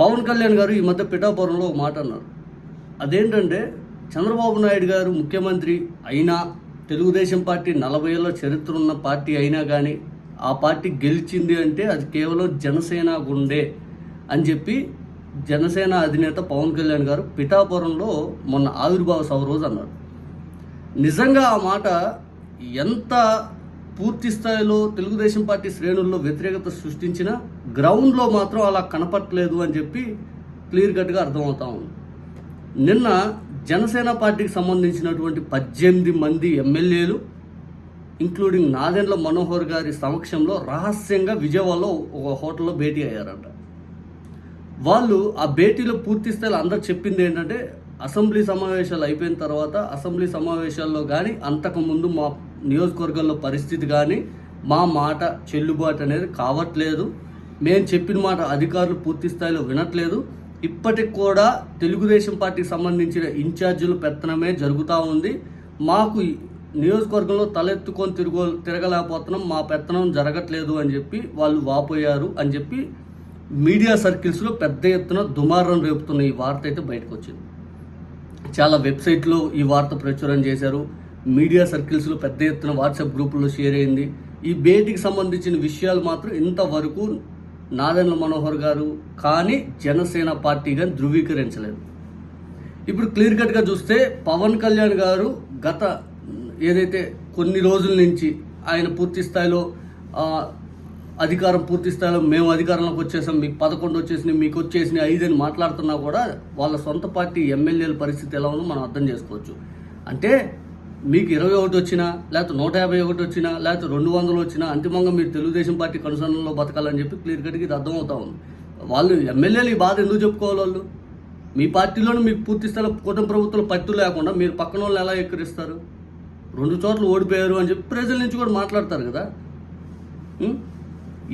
పవన్ కళ్యాణ్ గారు ఈ మధ్య పిఠాపురంలో ఒక మాట అన్నారు. అదేంటంటే చంద్రబాబు నాయుడు గారు ముఖ్యమంత్రి అయినా తెలుగుదేశం పార్టీ నలభై ఏళ్ళ చరిత్ర ఉన్న పార్టీ అయినా కానీ ఆ పార్టీ గెలిచింది అంటే అది కేవలం జనసేన గుండే అని చెప్పి జనసేన అధినేత పవన్ కళ్యాణ్ గారు పిఠాపురంలో మొన్న ఆవిర్భావ సభ రోజు అన్నారు. నిజంగా ఆ మాట ఎంత పూర్తి స్థాయిలో తెలుగుదేశం పార్టీ శ్రేణుల్లో వ్యతిరేకత సృష్టించిన గ్రౌండ్లో మాత్రం అలా కనపట్లేదు అని చెప్పి క్లియర్ కట్గా అర్థమవుతా ఉంది. నిన్న జనసేన పార్టీకి సంబంధించినటువంటి పద్దెనిమిది మంది ఎమ్మెల్యేలు ఇంక్లూడింగ్ నాదెండ్ల మనోహర్ గారి సమక్షంలో రహస్యంగా విజయవాడలో ఒక హోటల్లో భేటీ అయ్యారంట. వాళ్ళు ఆ భేటీలో పూర్తి స్థాయిలో అందరు చెప్పింది ఏంటంటే అసెంబ్లీ సమావేశాలు అయిపోయిన తర్వాత అసెంబ్లీ సమావేశాల్లో కానీ అంతకుముందు మా నియోజకవర్గాల్లో పరిస్థితి కానీ మా మాట చెల్లుబాటు అనేది కావట్లేదు. మేము చెప్పిన మాట అధికారులు పూర్తి స్థాయిలో వినట్లేదు. ఇప్పటికి కూడా తెలుగుదేశం పార్టీకి సంబంధించిన ఇన్ఛార్జీలు పెత్తనమే జరుగుతూ ఉంది. మాకు నియోజకవర్గంలో తలెత్తుకొని తిరుగు తిరగలేకపోతున్నాం. మా పెత్తనం జరగట్లేదు అని చెప్పి వాళ్ళు వాపోయారు అని చెప్పి మీడియా సర్కిల్స్లో పెద్ద ఎత్తున దుమారం రేపుతున్న ఈ వార్త అయితే బయటకు వచ్చింది చాలా వెబ్సైట్లో ఈ వార్త ప్రచురం చేశారు. మీడియా సర్కిల్స్లో పెద్ద ఎత్తున వాట్సాప్ గ్రూపుల్లో షేర్ అయింది. ఈ భేటీకి సంబంధించిన విషయాలు మాత్రం ఇంతవరకు నాదెండ్ల మనోహర్ గారు కానీ జనసేన పార్టీ కానీ ధృవీకరించలేదు. ఇప్పుడు క్లియర్ కట్గా చూస్తే పవన్ కళ్యాణ్ గారు గత ఏదైతే కొన్ని రోజుల నుంచి ఆయన పూర్తి స్థాయిలో అధికారం పూర్తి స్థాయిలో మేము అధికారంలోకి వచ్చేసాం మీకు పదకొండు వచ్చేసినాయి మీకు వచ్చేసినాయి ఐదు అని మాట్లాడుతున్నా కూడా వాళ్ళ సొంత పార్టీ ఎమ్మెల్యేల పరిస్థితి ఎలా ఉందో మనం అర్థం చేసుకోవచ్చు. అంటే మీకు ఇరవై ఒకటి వచ్చినా లేకపోతే నూట యాభై ఒకటి వచ్చినా లేకపోతే రెండు వందలు వచ్చినా అంతిమంగా మీరు తెలుగుదేశం పార్టీ కనుసరణలో బతకాలని చెప్పి క్లియర్ కట్గా ఇది అర్థమవుతా ఉంది. వాళ్ళు ఎమ్మెల్యేలు ఈ బాధ ఎందుకు చెప్పుకోవాలి వాళ్ళు? మీ పార్టీలోనే మీకు పూర్తి స్థాయిలో కూటమి ప్రభుత్వం పట్టు లేకుండా మీరు పక్కన వాళ్ళు ఎలా ఎక్కిరిస్తారు? రెండు చోట్ల ఓడిపోయారు అని చెప్పి ప్రజల నుంచి కూడా మాట్లాడతారు కదా.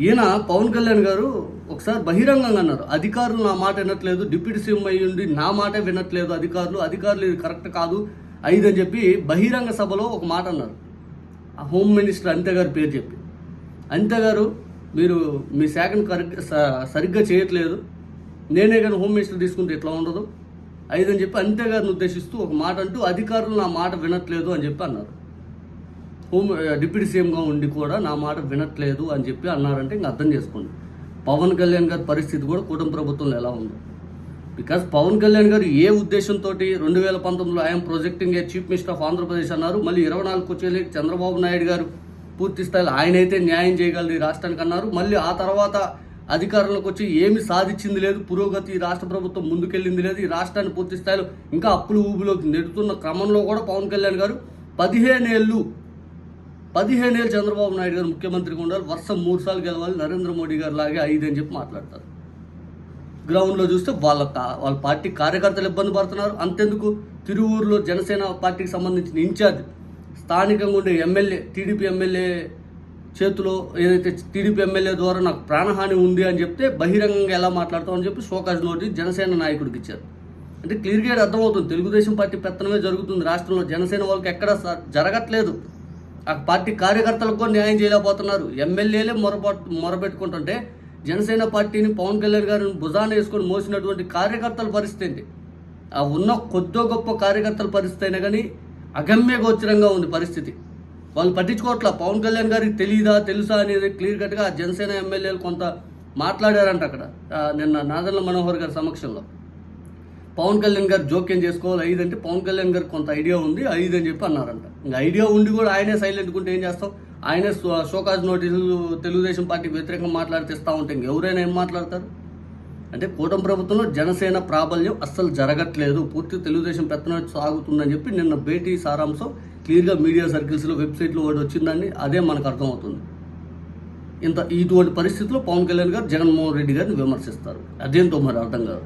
ఈయన పవన్ కళ్యాణ్ గారు ఒకసారి బహిరంగంగా అన్నారు అధికారులు నా మాట వినట్లేదు డిప్యూటీ సీఎం అయ్యి ఉండి నా మాటే వినట్లేదు అధికారులు అధికారులు ఇది కరెక్ట్ కాదు ఐదు అని చెప్పి బహిరంగ సభలో ఒక మాట అన్నారు. ఆ హోమ్ మినిస్టర్ అంతే గారి పేరు చెప్పి. అంతే గారు మీరు మీ శాఖను స- సరిగ్గా చేయట్లేదు. నేనే కానీ హోమ్ మినిస్టర్ తీసుకుంటే ఎట్లా ఉండదు? ఐదు అని చెప్పి అంతే గారిని ఉద్దేశిస్తూ ఒక మాట అంటూ అధికారులు నా మాట వినట్లేదు అని చెప్పి అన్నారు. హోమ్ డిప్యూటీ సీఎంగా ఉండి కూడా నా మాట వినట్లేదు అని చెప్పి అన్నారంటే ఇంకా అర్థం చేసుకోండి. పవన్ కళ్యాణ్ గారి పరిస్థితి కూడా కుటుంబ ప్రభుత్వంలో ఎలా ఉందో. బికాస్ పవన్ కళ్యాణ్ గారు ఏ ఉద్దేశంతో రెండు వేల పంతొమ్మిదిలో ఆయన projecting a chief minister of Andhra Pradesh అన్నారు. మళ్ళీ ఇరవై నాలుగు వచ్చేది చంద్రబాబు నాయుడు గారు పూర్తి స్థాయిలో ఆయనైతే న్యాయం చేయగలరు ఈ రాష్ట్రానికి అన్నారు. మళ్ళీ ఆ తర్వాత అధికారంలోకి వచ్చి ఏమి సాధించింది లేదు. పురోగతి ఈ రాష్ట్ర ప్రభుత్వం ముందుకెళ్ళింది లేదు. ఈ రాష్ట్రాన్ని పూర్తి స్థాయిలో ఇంకా అప్పులు ఊబిలోకి నెడుతున్న క్రమంలో కూడా పవన్ కళ్యాణ్ గారు పదిహేనేళ్ళు పదిహేనేళ్ళు చంద్రబాబు నాయుడు గారు ముఖ్యమంత్రిగా ఉండాలి. వర్షం మూడు సార్లు గెలవాలి. నరేంద్ర మోడీ గారు లాగే ఐదు అని చెప్పి మాట్లాడతారు. గ్రౌండ్లో చూస్తే వాళ్ళ కా- వాళ్ళ పార్టీ కార్యకర్తలు ఇబ్బంది పడుతున్నారు. అంతెందుకు? తిరువూరులో జనసేన పార్టీకి సంబంధించిన ఇన్ఛార్జ్ స్థానికంగా ఉండే ఎమ్మెల్యే టీడీపీ ఎమ్మెల్యే చేతిలో ఏదైతే టీడీపీ ఎమ్మెల్యే ద్వారా నాకు ప్రాణహాని ఉంది అని చెప్తే బహిరంగంగా ఎలా మాట్లాడతామని చెప్పి షోకాజ్ నోటీస్ జనసేన నాయకుడికి ఇచ్చారు. అంటే క్లియర్గా అర్థమవుతుంది. తెలుగుదేశం పార్టీ పెత్తనమే జరుగుతుంది. రాష్ట్రంలో జనసేన వాళ్ళకి ఎక్కడ స- జరగట్లేదు. ఆ పార్టీ కార్యకర్తలకు న్యాయం చేయలేకపోతున్నారు. ఎమ్మెల్యేలే మొరపాటు మొరపెట్టుకుంటుంటే జనసేన పార్టీని పవన్ కళ్యాణ్ గారిని భుజాన వేసుకొని మోసినటువంటి కార్యకర్తల పరిస్థితి ఆ ఉన్న కొద్దో గొప్ప కార్యకర్తల పరిస్థితి అయినా కానీ అగమ్య గోచరంగా ఉంది పరిస్థితి. వాళ్ళు పట్టించుకోవట్లా? పవన్ కళ్యాణ్ గారికి తెలియదా తెలుసా అనేది క్లియర్ కట్గా ఆ జనసేన ఎమ్మెల్యేలు కొంత మాట్లాడారంట అక్కడ నిన్న నాదల్ల మనోహర్ గారి సమక్షంలో. పవన్ కళ్యాణ్ గారు జోక్యం చేసుకోవాలి ఐదు అంటే పవన్ కళ్యాణ్ గారికి కొంత ఐడియా ఉంది ఐదు అని చెప్పి అన్నారంట. ఇంకా ఐడియా ఉండి కూడా ఆయనే సైలెంట్ ఉంటే ఏం చేస్తాం? ఆయనే షోకాజ్ నోటీసులు తెలుగుదేశం పార్టీ వ్యతిరేకంగా మాట్లాడితే ఇస్తూ ఉంటే ఎవరైనా ఏం మాట్లాడతారు? అంటే కూటమి ప్రభుత్వంలో జనసేన ప్రాబల్యం అస్సలు జరగట్లేదు. పూర్తి తెలుగుదేశం పెత్తనం సాగుతుందని చెప్పి నిన్న భేటీ సారాంశం క్లియర్గా మీడియా సర్కిల్స్లో వెబ్సైట్లో ఒకటి వచ్చిందని అదే మనకు అర్థమవుతుంది. ఇంత ఇటువంటి పరిస్థితుల్లో పవన్ కళ్యాణ్ గారు జగన్మోహన్ రెడ్డి గారిని విమర్శిస్తారు. అదేంటో మరి అర్థం కాదు.